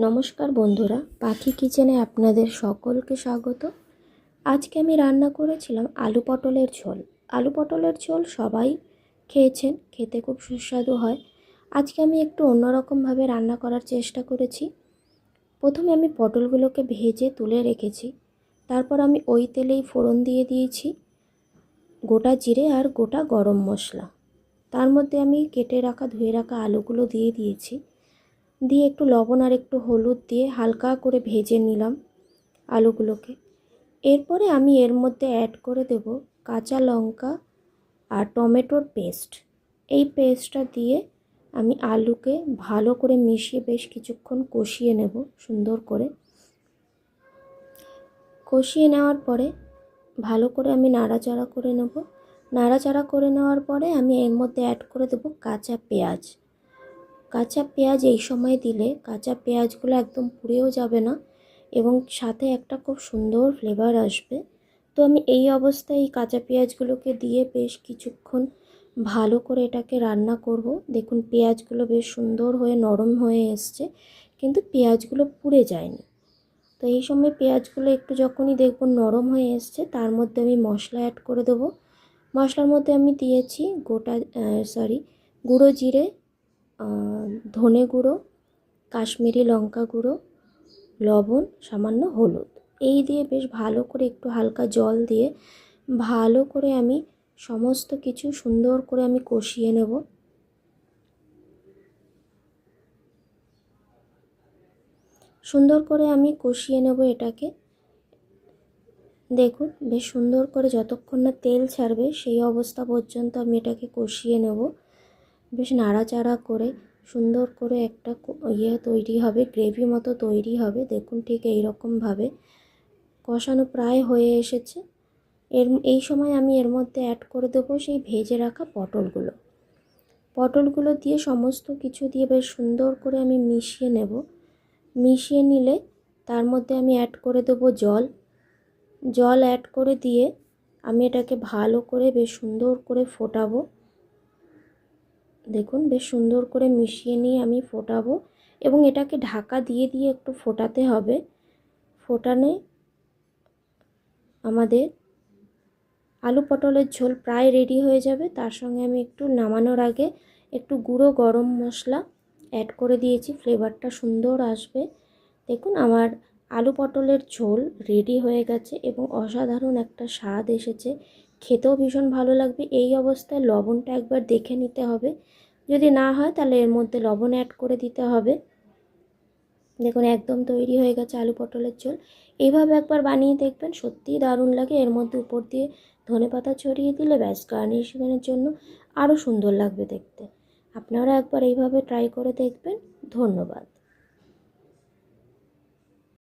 নমস্কার বন্ধুরা, পাখি কিচেনে আপনাদের সকলকে স্বাগত। আজকে আমি রান্না করেছিলাম আলু পটলের ঝোল। আলু পটলের ঝোল সবাই খেয়েছেন, খেতে খুব সুস্বাদু হয়। আজকে আমি একটু অন্যরকমভাবে রান্না করার চেষ্টা করেছি। প্রথমে আমি পটলগুলোকে ভেজে তুলে রেখেছি। তারপর আমি ওই তেলেই ফোড়ন দিয়ে দিয়েছি, গোটা জিরে আর গোটা গরম মশলা। তার মধ্যে আমি কেটে রাখা, ধুয়ে রাখা আলুগুলো দিয়ে দিয়েছি। দিয়ে একটু লবণ আর একটু হলুদ দিয়ে হালকা করে ভেজে নিলাম আলুগুলোকে। এরপরে আমি এর মধ্যে অ্যাড করে দেব কাঁচা লঙ্কা আর টমেটোর পেস্ট এই পেস্টটা দিয়ে আমি আলুকে ভালো করে মিশিয়ে বেশ কিছুক্ষণ কষিয়ে নেব সুন্দর করে। কষিয়ে নেওয়ার পরে ভালো করে আমি নাড়াচাড়া করে নেব। নাড়াচাড়া করে নেওয়ার পরে আমি এর মধ্যে অ্যাড করে দেব কাঁচা পেঁয়াজ। কাঁচা পেঁয়াজ এই সময় দিলে কাঁচা পেঁয়াজগুলো একদম পুড়েও যাবে না এবং সাথে একটা খুব সুন্দর ফ্লেভার আসবে। তো আমি এই অবস্থায় এই কাঁচা পেঁয়াজগুলোকে দিয়ে বেশ কিছুক্ষণ ভালো করে এটাকে রান্না করব। দেখুন পেঁয়াজগুলো বেশ সুন্দর হয়ে নরম হয়ে এসছে, কিন্তু পেঁয়াজগুলো পুড়ে যায়নি। তো এই সময় পেঁয়াজগুলো একটু যখনই দেখব নরম হয়ে এসছে, তার মধ্যে আমি মশলা অ্যাড করে দেবো। মশলার মধ্যে আমি দিয়েছি গোটা সরি গুঁড়ো জিরে ধনে গুঁড়ো, কাশ্মীরি লঙ্কা গুঁড়ো, লবণ, সামান্য হলুদ। এই দিয়ে বেশ ভালো করে একটু হালকা জল দিয়ে ভালো করে আমি সমস্ত কিছু সুন্দর করে আমি কষিয়ে নেব। সুন্দর করে আমি কষিয়ে নেব এটাকে। দেখুন, বেশ সুন্দর করে যতক্ষণ না তেল ছাড়বে সেই অবস্থা পর্যন্ত আমি এটাকে কষিয়ে নেব। বেশ নাড়াচাড়া করে, সুন্দর করে একটা ইয়ে তৈরি হবে, গ্রেভি মতো তৈরি হবে। দেখুন ঠিক এই রকমভাবে কষানো প্রায় হয়ে এসেছে। এর এই সময় আমি এর মধ্যে অ্যাড করে দেবো সেই ভেজে রাখা পটলগুলো। পটলগুলো দিয়ে সমস্ত কিছু দিয়ে বেশ সুন্দর করে আমি মিশিয়ে নেব। মিশিয়ে নিলে তার মধ্যে আমি অ্যাড করে দেবো জল। জল অ্যাড করে দিয়ে আমি এটাকে ভালো করে বেশ সুন্দর করে ফোটাবো। দেখুন, বেশ সুন্দর করে মিশিয়ে নিয়ে আমি ফোটাবো এবং এটাকে ঢাকা দিয়ে দিয়ে একটু ফোটাতে হবে। ফোটানে আমাদের আলু পটলের ঝোল প্রায় রেডি হয়ে যাবে। তার সঙ্গে আমি একটু নামানোর আগে একটু গুঁড়ো গরম মশলা অ্যাড করে দিয়েছি। ফ্লেভারটা সুন্দর আসবে। দেখুন, আমার আলু পটলের ঝোল রেডি হয়ে গেছে এবং অসাধারণ একটা স্বাদ এসেছে। খেতেও ভীষণ ভালো লাগবে। এই অবস্থায় লবণটা একবার দেখে নিতে হবে। যদি না হয় তাহলে এর মধ্যে লবণ অ্যাড করে দিতে হবে। দেখুন, একদম তৈরি হয়ে গেছে আলু পটলের ঝোল। এইভাবে একবার বানিয়ে দেখবেন, সত্যিই দারুণ লাগে। এর মধ্যে উপর দিয়ে ধনে পাতা ছড়িয়ে দিলে ব্যাস, গার্নিশিংয়ের জন্য আরও সুন্দর লাগবে দেখতে। আপনারা একবার এইভাবে ট্রাই করে দেখবেন। ধন্যবাদ।